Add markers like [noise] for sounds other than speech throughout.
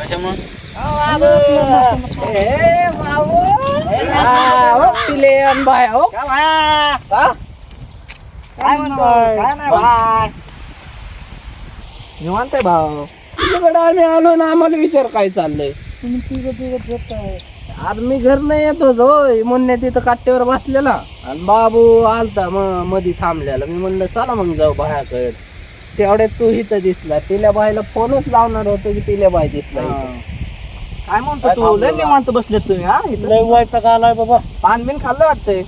कशामुळं? हा, हो, बाय हो. हा? काय म्हणतो? निवांत आहे भाऊ. तुझ्याकडे आम्ही आलो ना आम्हाला विचार काय चाललंय. आज मी घर नाही येत होतो म्हणणे तिथं काट्यावर बसलेला. आणि बाबू आलता मग मधी थांबलेला. मी म्हणलं चला मग जाऊ बायाकडे तेवढ्यात तू इथं दिसला. तिल्या बाईला फोनच लावणार होतो की तिल्या बाई दिसला इथं. काय म्हणतो तू? लय निवांत बसले तुम्ही हा? इथं? लय वाईट आलाय बाबा. पान बिन खाल्लं वाटतंय?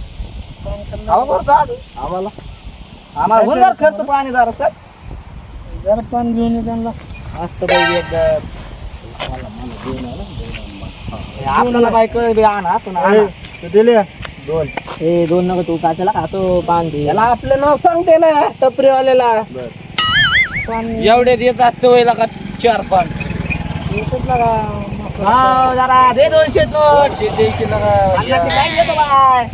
खावा बरं जा. आम्हाला आम्हाला होऊन बरं खर्च पाणी जरा सर. जरा पान घेऊन ये त्यांना. एकदम हे आपल्याला बायक बी आणा तू दिले. दोन. हे दोन नका तू काचाला खातो पान दे त्याला आपलं नाव सांगते ना टपरीवाल्याला. एवढे देत असते वयला का चार पान? हा जरा दे दोनशे नोट पन्नासची बॅग देतो बाय.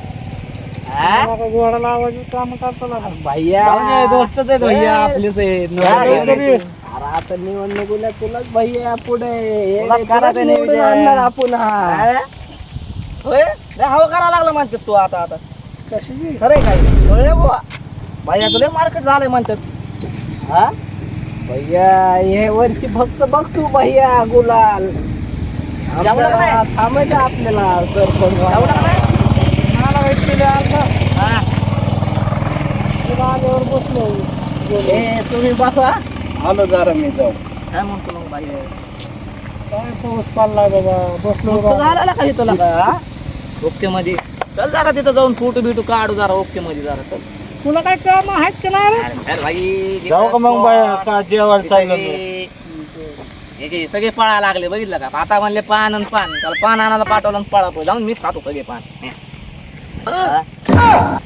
गोडा लावायचं काम करतो भैया दोस्तच आहेत भैया आपलेच आहेत. आता निवडणुकीला तुलाच भैया पुढे. आणणार आपण काय? होय? हवा करायला लागलं म्हणतात तू आता आता. कशाची? खरंय काय? बुवा. भैया तुला मार्केट झालंय म्हणतात. हा? भैया हे वर्षी फक्त बघ तू भैया गुलाल. थांबायचं आपल्याला नाही? हा. आल्यावर बसलो. तुम्ही बसा. आलो जरा मी जाऊ. काय म्हणतो मग भैया काय पाऊस पडलाय बाबा बसलो झाला का तुला. का ओके मध्ये चल जरा तिथं जाऊन फोटो बिटू काढू जरा ओके मध्ये जरा. चल. तुला काय काम आहेत का नाही जाऊ का मग बाया? का जेवण चाललं हे सगळे पळायला लागले बघितलं का? आता म्हणले पान आणि पान. त्याला पान आणायला पाठवलं आणि पळा पळ. जाऊन मीच खातो सगळे पान. हा.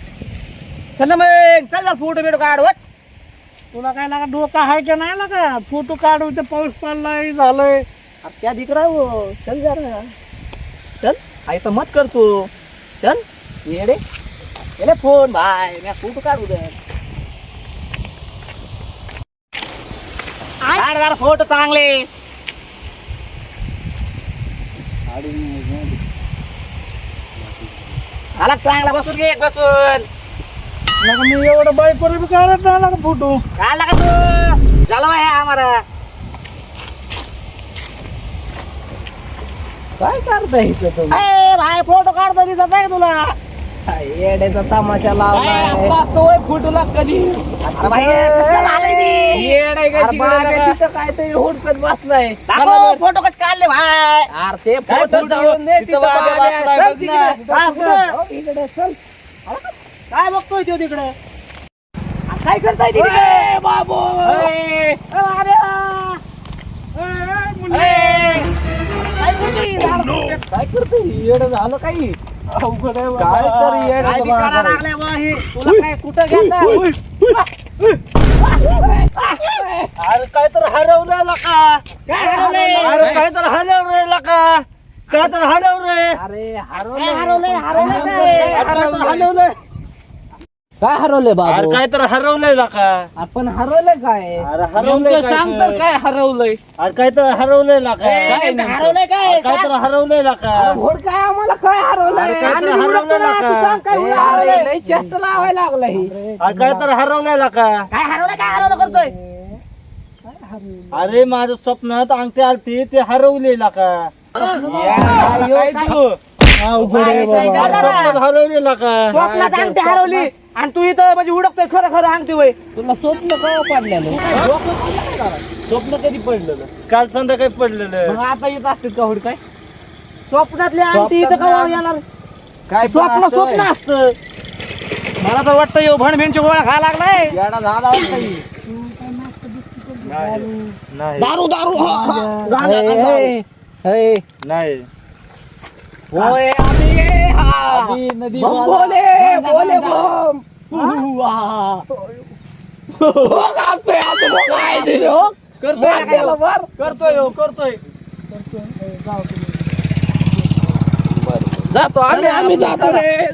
चल ना मग. चल जरा फोटो बिटो काढ वट. तुला काय लागा डोका आहे का नाही लागा? फोटो काढू ते पाऊस पडलाय झालंय. त्या दिकरा हो. चल जरा. चल. आईचं मत कर तू. चल. येडे गेले फोन भाई मी फोटो काढू जरा फोटो चांगले आला चांगला बसून घे बसून मी एवढं बाईक वर बी काढत नाही लागा फोटो काढला का तू झाला भाई आम्हाला काय करताय इथं तुम्ही ए भाई फोटो काढतो दिसत नाही का तुला येड्याचा तमाशा लावलाय. फोटोला कधी काहीतरी हुडकत बसलाय. फोटो कसे काढले भाई अरे ते फोटो फोटो? जाऊन दे तिथं तिथं बाग बाग आहे. बसलाय, चल बघ ना. तिकडे. हा, कुठं? इकडे चल. काय बघतोय तो तिकडे? काय करताय तिकडे? बाबू. अरे, काय करतोय? काय करतोय? येड झालं काही? अवघड आहे बाबा. काय तर येडं काय बी बाबा. करायला लागलाय बुवा हे? तुला काय कुठं घ्यायचं अरे काय तर हरवलं का काय हरवलंय? अरे काय तर हरवलं का काय तर हरवलंय अरे हरवलंय हरवलंय काय? अरे काय तर हरवलंय काय हरवलंय अरे बाबू काय तर हरवलंय का आपण हरवलंय काय? अरे हरवलंय काय सांग तर. तर काय हरवलंय? अरे काय तर हरवलंय का ए, काय हरवलंय काय? काय तर हरवलंय का घोड काय आम्हाला काय हरवलंय? अरे काय तर आम्ही ना, का? तू सांग काय ए, हरवलंय? अरे, चेष्टा लावायला लागलाय. अरे काय तर हरवलंय का काय हरवलंय काय हरवलं करतोय? अरे माझं स्वप्नात अंगठी आलती ते हरवलेला का काय तू? अवघड आहे काय बाबा. अरे स्वप्नात हरवलेला का? स्वप्नात अंगठी हरवली. आणि तू इथं म्हणजे उडकतोय खरं खरं अंगठी वय. तुला स्वप्न काय पडलेलं? स्वप्न कधी पडलेलं? काल संध्याकाळी पडलेलं. मग आता येत असतील का हुडकाय? स्वप्नातली अंगठी इथं का येणार? काय स्वप्न स्वप्न असतं. मला तर वाटतं यो भण भिणची गोळा खायला लागलाय. येडा झाला होता ही. नाही. दारू दारू. नाही. होय. हा. नदी बम बोले बोले बम. करतोय हो? करतोय. जातो आम्ही आम्ही जातो रे. रे.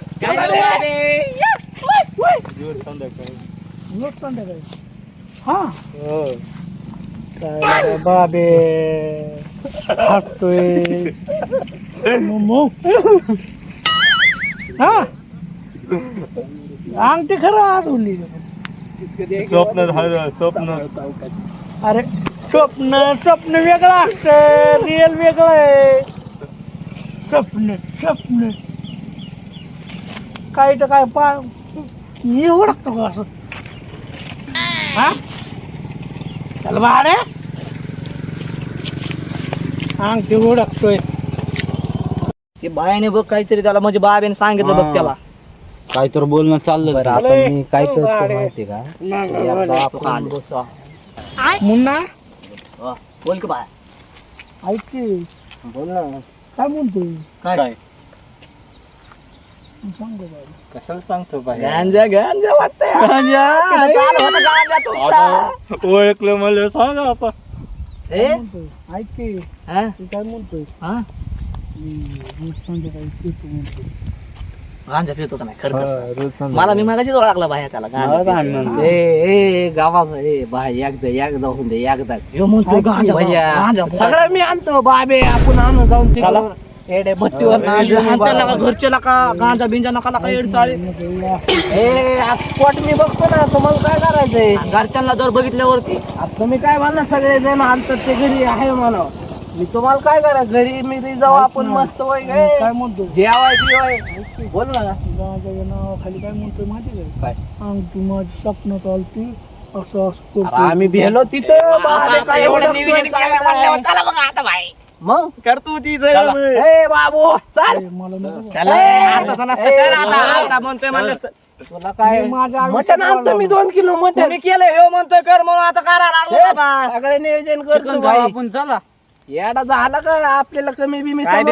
हा. काय बाबे? हसतोय. [laughs] हा. अंगठी खरं आठवली स्वप्न झालं स्वप्न. अरे स्वप्न स्वप्न वेगळं असतं. रिअल वेगळं आहे. स्वप्न स्वप्न. काय तर काय पा मी ओळखतो का असं? हा? चल बाळे अंगठी ओळखतोय. ते बायाने बघ काहीतरी त्याला म्हणजे बाबेने सांगितलं बघ त्याला. काय तर बोलणं चाललं बरं, आता. मी काय करतो. माहिती का? नाही, आता आपण बसू. मुन्ना? बोल की बाय ऐक की. बोल ना. काय काय? सांग. कशाला सांगतो गांजा गांजा वाटतंय. चालू होतं गांजा तुमचा. ओळखलं मला सांगा आता. ऐक की. हा? तू काय म्हणतोय हा? मी रोज संध्याकाळी पितो म्हणतोय गांजा पितो का नाही खरं. मला मी मागाशीच ओळखला बाया त्याला गांजा पितो. ए ए गावात ए बाय एकदा एकदा होऊन दे एकदा. ह्यो म्हणतोय गांजा सगळं मी आणतो बाबे आपण आणू जाऊन तिकडं. एडे भट्टीवर का घरचे गांजा बिंजा नका नका एड चाळे. ए आज स्पॉट मी बघतो ना तुम्हाला काय करायचंय? घरच्यांना दर बघितल्यावरती. आता तुम्ही काय म्हणा सगळे जण आणतात ते घरी आहे म्हणा. मी तुम्हाला काय करा घरी मी जाऊ आपण मस्त वय काय म्हणतो? जेवाय जेवाय बोल ना. गावाच्या नावाखाली काय म्हणतोय माहिती काय? अंगठी माझी स्वप्नात आलती असं असं अरे करतोय. आम्ही भेलो तिथं. काय एवढं केलं म्हणल्यावर. चला बघा आता बाई. मग? करतो ती ए बाबू चाल. ए, मला नको चला. ए, आता नसतं. चल आता आता म्हणतोय म्हणलं. चल. तुला काय मी माझ्या आयुष्यात मटण आणतो मी दोन किलो मटण. तुम्ही केलं ह्यो म्हणतोय कर म्हणून आता करा लागलो बाबा सगळे नियोजन करतो भाई. आपण चला. येडा झाला का आपल्याला कमी बिमी काय?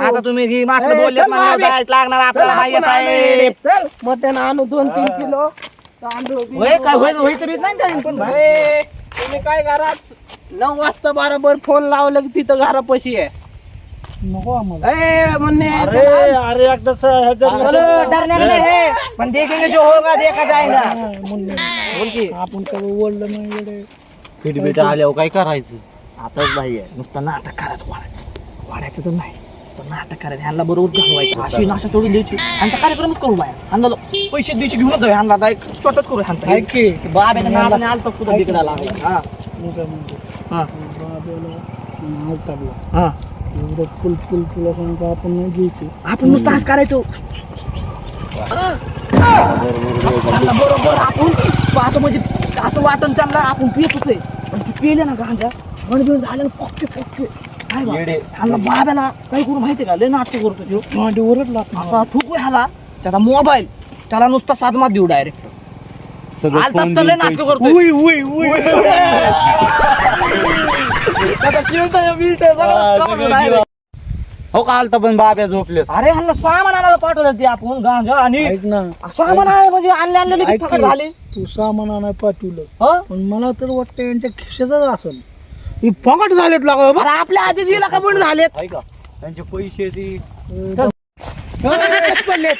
आता तुम्ही ही मात्र ए, बोलले चल बाबे. जायच लागणार आपल्याला माहिती साहेब मटण आणू दोन तीन किलो तांदूळ बिंदूळ. होय काय नाही पण. ए, तुम्ही काय करा नऊ वाजता बरोबर फोन लावलं की तिथं घरापाशी आहे नको आम्हाला ए म्हणणे अरे अरे एकदा स- ह्याच्यात चलो, डरने नहीं है पण देखेंगे जो होगा देखा जाएगा नाही, मुन्ने. बोल की आपण काय ओढलं नाही. फिटबीट आल्यावर काय करायचं आताच भाई आहे. नुसतं नाटक करायचं वाढायचं वाढायचं तर नाही. पण नाटक करायचं. ह्यांना बरोबर घालवायचं. अशी नाशा चोडून द्यायची. ह्यांचा कार्यक्रमच करू बाया. ह्यांना पैसे द्यायचे घेऊनच जाऊ ह्यांना आता एक छोटच करू ह्यांचा. आलतो कुठं तिकडं लागला हा. हा. हा. एवढं फुल फुल सांगतो आपण नाही घ्यायची. आपण नुसतं असं करायचो. त्यांना बरोबर आपण असं म्हणजे असं वाटन त्यांना आपण पित होते पण ते पिले ना गांजा. गणबिण झालं ना पक्के पक्के काय बा? बाब्याला काय करू माहिती का? लय नाटक करतो त्यो. मांडी ओरडला असा ठोकू ह्याला. त्याचा मोबाईल. त्याला नुसता साधमात देऊ डायरेक्ट तर लय नाटक करतो उई उई उई. हो का आलता पण बाब्या झोपले अरे ह्यांना सामान आणायला पाठवलं ते आपण गांजा आणि ऐक ना. सामान आणायला म्हणजे आणले आणले लगेच ऐक फकड की, झाले. तू सामान आणाय पाठवलं. हं? पण मला तर वाटतं यांच्या खिशातच असेल. फकट झालेत लागा आपल्या आजीजीला का पण झालेत. त्यांचे पैसे ती पडलेत.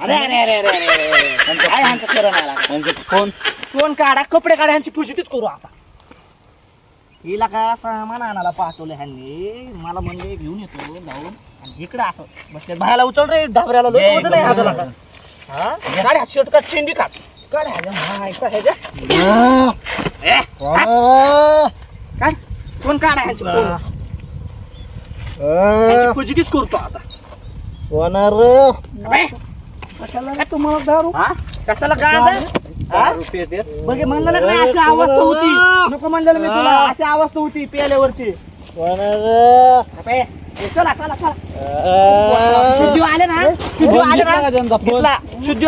अरे अरे अरे अरे अरे अरे काय ह्यांचं खरं नाही लागलं. त्यांचे फोन? कोण काढा कपडे काढा ह्यांची फुजितीच करू आता. हिला का सामान आणायला पाठवलं ह्यांनी? मला म्हणले घेऊन येतो जाऊन. आणि इकडे असं बसले बाहेरला उचल रे ढाबऱ्याला लोक नाही हाताला. का. हा? काढ ह्या शर्ट का चेंडी काढ. काढ ह्याच्या हा, ह्याच्या ए, काढ. काढ. कोण काढा ह्यांची कोण? ह्यांची फुजितीच करतो आता. होणार. अबे, कशाला रे तुम्हाला दारू? हा? कशाला काय रुपये देत. बघे म्हणलं ना काय अशी अवस्था होती. नको म्हणलेलं मी तुला अशी अवस्था होती प्याल्यावरची. होणार. अबे, ए, चला चला आले ना? आले ना? घेतला.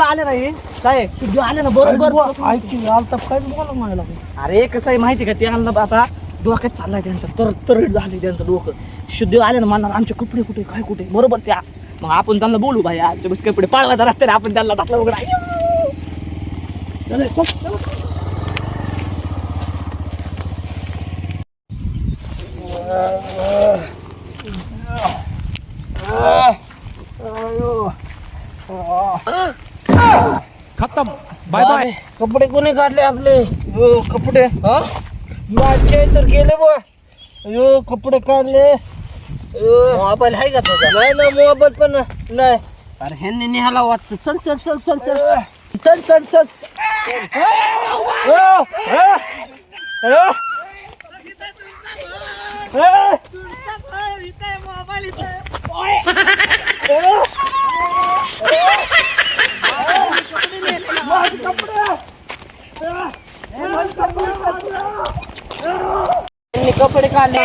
आले ना हे? काय आले ना? बरोबर. ऐक आलता बोला अरे कसं आहे माहिती का? ते आणलं आता. डोक्यात चाललाय त्यांचं. तर तरड झाले त्यांचं डोकं. शुद्धी आले ना म्हणणार आमचे कपडे कुठे काय कुठे? बरोबर त्या. मग आपण त्यांना बोलू भाई आमचे बस कपडे पाळवायचा रस्त्याने आपण त्यांना टाकलं वगैरे. खतम. Bye bye. कपडे कोणी काढले आपले? हो, कपडे. हा माझे तर गेले बुवा कपडे काढले मोबाईल आहे का तुझा नाही ना मोबाईल पण नाही अरे ह्यांनी निहाला वाटतं चल चल चल चल चल चल चल चल. त्यांनी कपडे काढले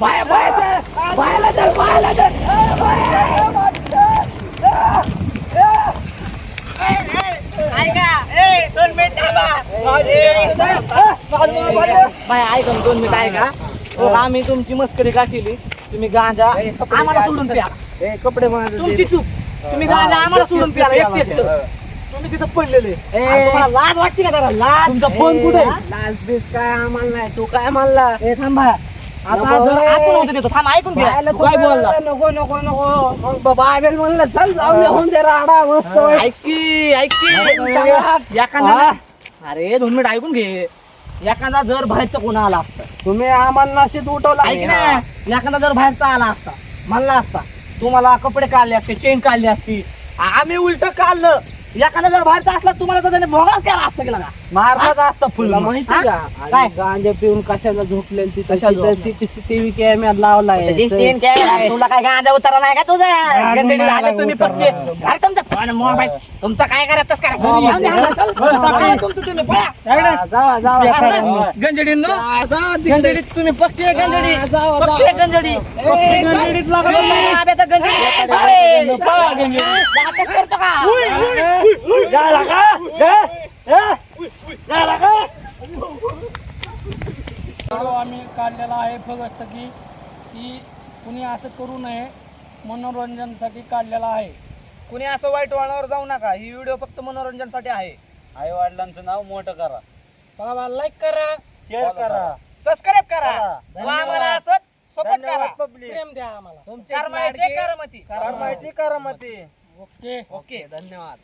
बाया बाया चल. बायाला चल बायाला चल. बाय. ऐका ना, दोन मिनिट ऐका. हो, आम्ही तुमची मस्करी का केली? तुम्ही गांजा आम्हाला. सोडून प्या. कपडे तुमची चूक. तुम्ही गांजा आम्हाला सोडून प्या. एकटं. तुम्ही तिथं पडलेले. ए. आणि तुम्हाला लाज वाटते का जरा? लाज. तुमचा फोन कुठे? आहे? लाल बीस काय आम्हाला नाही. तू काय म्हणला? ए थांबा. आता नको, जरा ए. आतून होतं तिथं. थांब ऐकून घ्या. बायाला तू तू काय बोलला? नको नको नको. मग बाबा आवेल म्हणलं चल जाऊन दे होऊन दे राडा मस्त. ऐक की ऐक की एखादा अरे दोन मिनिट ऐकून घे. एखादा जर बाहेरचा कोणा आला असता. तुम्ही आम्हाला नशीब उठवला ऐक ना. एखादा जर बाहेरचा आला असता म्हणला असता तुम्हाला कपडे काढले असते चेन काढली असती. आम्ही उलट काढलं. एखादा जर बाहेरचा असला तुम्हाला तर त्याने भोगाच केला असतं गेला का मारलाच असतं फुल तुला माहिती हा? का काय? आणि गांजा पिऊन कशाला झोपले कशाला? सीसीटीव्ही कॅमेरा लावलाय तुला काय गांजा उतारा नाही का तुझा गंजडी झाले तुम्ही पक्के अरे तुमचा फोन मोबाईल तुमचं काय हा, चल. हा, तुमचं तुम्ही पळा. हा, जावा जावा गंजडी न हा, जावा तिकडे. गंजडीत तुम्ही पक्के गंजडी हा, जावा, पक्के जावा. गंजडी ए, पक्के चल. गंजडीत लागत नाही. आबे तर गंजडी अरे, नाटक करतो का झाला का हे? हे? झाला का व्हिडिओ आम्ही काढलेला आहे फक्त की की कुणी असं करू नये मनोरंजनासाठी काढलेला आहे. कुणी असं वाईट वळणावर जाऊ नका ही व्हिडिओ फक्त मनोरंजनासाठी आहे. आई वडिलांचं नाव मोठं करा. बाबा लाईक करा शेअर करा. सबस्क्राईब करा. व आम्हाला असंच सपोर्ट करा. धन्यवाद पब्लिक प्रेम द्या आम्हाला. कर्माचे करामती. कर्माची करामती. ओके. ओके धन्यवाद.